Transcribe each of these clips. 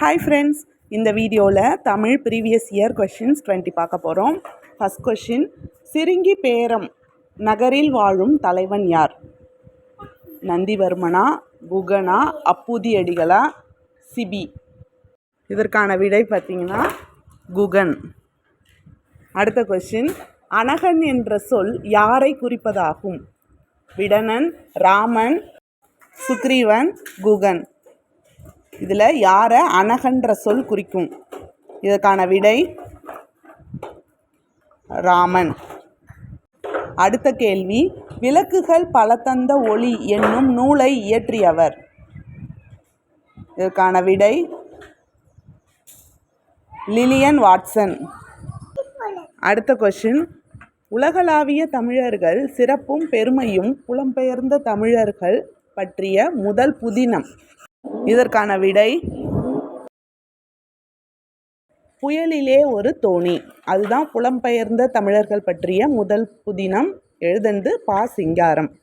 Hi friends இந்த வீடியோவில் Tamil previous year questions twenty பார்க்க போகிறோம் ஃபஸ்ட் கொஷின் சிறுங்கி பேரம் நகரில் வாழும் தலைவன் யார்? நந்திவர்மனா குகனா அப்புதியடிகளா சிபி? இதற்கான விடை பார்த்தீங்கன்னா குகன். அடுத்த கொஷின் அனகன் என்ற சொல் யாரை குறிப்பதாகும்? விடனன் ராமன் சுக்ரீவன் குகன். இதில் யாரை அனகன்ற சொல் குறிக்கும்? இதற்கான விடை ராமன். அடுத்த கேள்வி விளக்குகள் பல தந்த ஒளி என்னும் நூலை இயற்றியவர். இதற்கான விடை லிலியன் வாட்சன். அடுத்த கொஷின் உலகளாவிய தமிழர்கள் சிறப்பும் பெருமையும் புலம்பெயர்ந்த தமிழர்கள் பற்றிய முதல் புதினம். இதற்கான விடை புயலிலே ஒரு தோணி. அதுதான் புலம்பெயர்ந்த தமிழர்கள் பற்றிய முதல் புதினம். எழுதந்து பா. சிங்காரம்.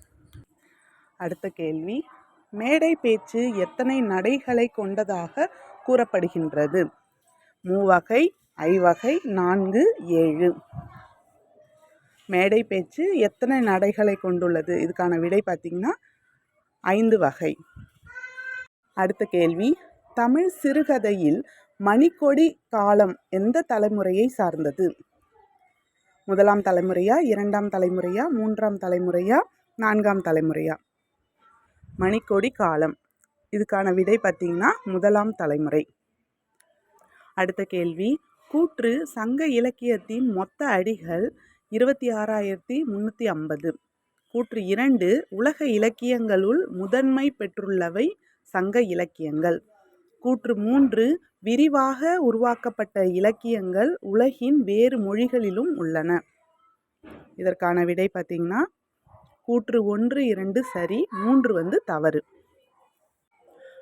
அடுத்த கேள்வி. மேடை பேச்சு எத்தனை நடைகளை கொண்டதாக கூறப்படுகின்றது? மூவகை ஐவகை நான்கு ஏழு. மேடை பேச்சு எத்தனை நடைகளை கொண்டுள்ளது? இதுக்கான விடை பார்த்திங்கன்னா ஐந்து வகை. அடுத்த கேள்வி. தமிழ் சிறுகதையில் மணிக்கொடி காலம் எந்த தலைமுறையை சார்ந்தது? முதலாம் தலைமுறையா இரண்டாம் தலைமுறையா மூன்றாம் தலைமுறையா நான்காம் தலைமுறையா? மணிக்கொடி காலம். இதுக்கான விடை பார்த்திங்கன்னா முதலாம் தலைமுறை. அடுத்த கேள்வி. கூற்று சங்க இலக்கியத்தின் மொத்த அடிகள் இருபத்தி ஆறாயிரத்தி முந்நூற்றி ஐம்பது. கூற்று இரண்டு உலக இலக்கியங்களுள் முதன்மை பெற்றுள்ளவை சங்க இலக்கியங்கள். கூற்று மூன்று விரிவாக உருவாக்கப்பட்ட இலக்கியங்கள் உலகின் வேறு மொழிகளிலும் உள்ளன. இதற்கான விடை பார்த்திங்கன்னா கூற்று ஒன்று இரண்டு சரி மூன்று வந்து தவறு.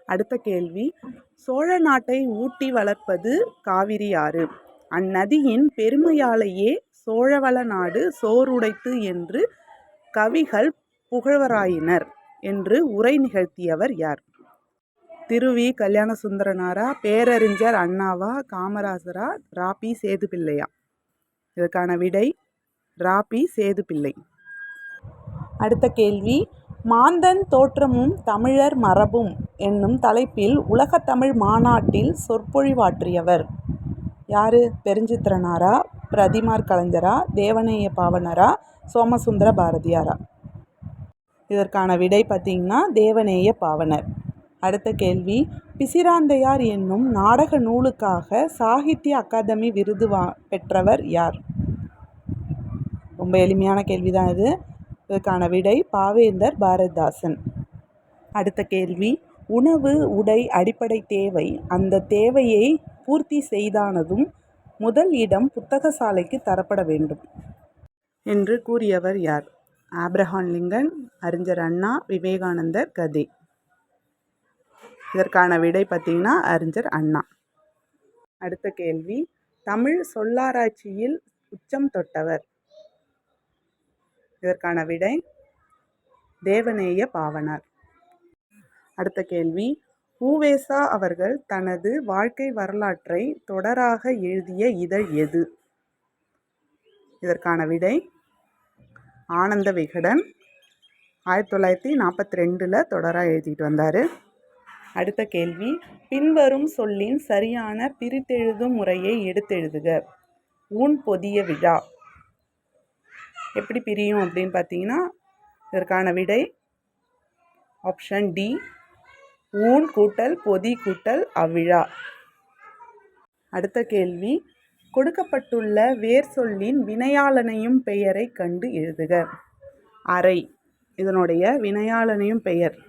அடுத்த கேள்வி சோழ நாட்டை ஊட்டி வளர்ப்பது காவிரி ஆறு. அந்நதியின் பெருமையாலேயே சோழவள நாடு சோறுடைத்து என்று கவிகள் புகழ்வராயினர் என்று உரை நிகழ்த்தியவர் யார்? திருவி கல்யாண சுந்தரனாரா பேரறிஞர் அண்ணாவா காமராசரா ராபி சேதுபிள்ளையா? இதற்கான விடை ராபி சேதுப்பிள்ளை அடுத்த கேள்வி மாந்தன் தோற்றமும் தமிழர் மரபும் என்னும் தலைப்பில் உலகத்தமிழ் மாநாட்டில் சொற்பொழிவாற்றியவர் யார்? பெருஞ்சித்திரனாரா பிரதிமார் கலைஞரா தேவநேய பாவனரா சோமசுந்தர பாரதியாரா? இதற்கான விடை பார்த்திங்கன்னா தேவநேய பாவனர். அடுத்த கேள்வி. பிசிராந்தையார் என்னும் நாடக நூலுக்காக சாகித்ய அகாதமி விருது வா பெற்றவர் யார்? ரொம்ப எளிமையான கேள்வி தான் இது. இதற்கான விடை பாவேந்தர் பாரதிதாசன். அடுத்த கேள்வி. உணவு உடை அடிப்படை தேவை. அந்த தேவையை பூர்த்தி செய்தானதும் முதல் இடம் புத்தக சாலைக்கு தரப்பட வேண்டும். என்று கூறியவர் யார்? ஆப்ரஹான் லிங்கன் அறிஞர் அண்ணா விவேகானந்தர் கதே. இதற்கான விடை பார்த்திங்கன்னா அறிஞர் அண்ணா. அடுத்த கேள்வி தமிழ் சொல்லாராய்ச்சியில் உச்சம் தொட்டவர். இதற்கான விடை தேவநேய பாவனார். அடுத்த கேள்வி ஊவேசா அவர்கள் தனது வாழ்க்கை வரலாற்றை தொடராக எழுதிய இதழ் எது? இதற்கான விடை ஆனந்த விகடன். ஆயிரத்தி தொள்ளாயிரத்தி நாற்பத்தி ரெண்டில் தொடராக எழுதிட்டு வந்தார். அடுத்த கேள்வி. பின்வரும் சொல்லின் சரியான பிரித்தெழுதும் முறையை எடுத்தெழுதுக. ஊன் பொதிய விழா. எப்படி பிரியும் அப்படின்னு பார்த்தீங்கன்னா இதற்கான விடை. Option D. ஊன் கூட்டல் பொதி கூட்டல் அவ்விழா. அடுத்த கேள்வி. கொடுக்கப்பட்டுள்ள வேர் சொல்லின் வினையாளனையும் பெயரை கண்டு எழுதுக. அறை. இதனுடைய வினையாளனையும் பெயர்.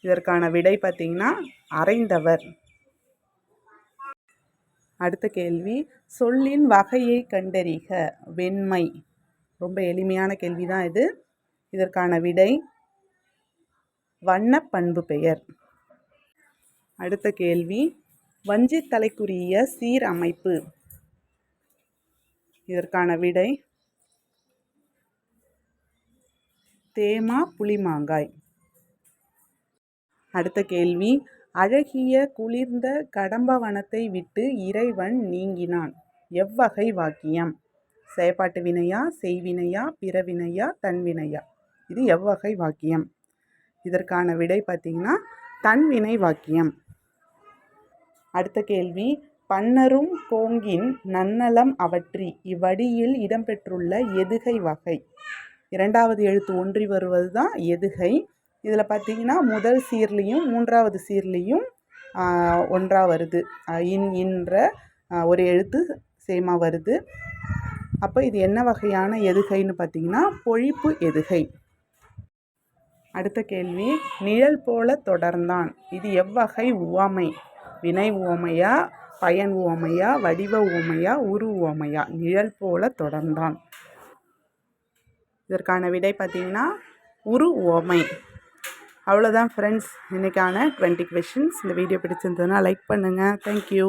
இதற்கான விடை பார்த்திங்கன்னா அறைந்தவர். அடுத்த கேள்வி சொல்லின் வகையை கண்டறிக. வெண்மை. ரொம்ப எளிமையான கேள்வி தான் இது. இதற்கான விடை வண்ண பண்பு பெயர். அடுத்த கேள்வி வஞ்சித்தலைக்குரிய தலைக்குரிய சீரமைப்பு இதற்கான விடை தேமா புளிமாங்காய். அடுத்த கேள்வி. அழகிய குளிர்ந்த கடம்பவனத்தை விட்டு இறைவன் நீங்கினான். எவ்வகை வாக்கியம்? செயப்பாட்டு வினையா செய்வினையா பிறவினையா தன்வினையா? இது எவ்வகை வாக்கியம். இதற்கான விடை பார்த்திங்கன்னா தன்வினை வாக்கியம். அடுத்த கேள்வி. பன்னரும் கோங்கின் நன்னலம் அவற்றி இவ்வடியில் இடம்பெற்றுள்ள எதுகை வகை? இரண்டாவது எழுத்து ஒன்றி வருவது தான் எதுகை? இதில் பார்த்தீங்கன்னா முதல் சீர்லேயும் மூன்றாவது சீர்லேயும் ஒன்றாக வருது. இன் இன்ற ஒரு எழுத்து சேமாக வருது. அப்போ இது என்ன வகையான எதுகைன்னு பார்த்தீங்கன்னா பொழிப்பு எதுகை. அடுத்த கேள்வி நிழல் போல தொடர்ந்தான். இது எவ்வகை உவமை? வினை உவமையா பயன் உவமையா வடிவ உவமையா உரு உவமையா? நிழல் போல தொடர்ந்தான். இதற்கான விடை பார்த்தீங்கன்னா உரு உவமை. அவ்வளோதான் ஃப்ரெண்ட்ஸ் இன்றைக்கான டுவெண்ட்டி கொஷின்ஸ் இந்த வீடியோ பிடிச்சிருந்ததுன்னா லைக் பண்ணுங்கள் தேங்க்யூ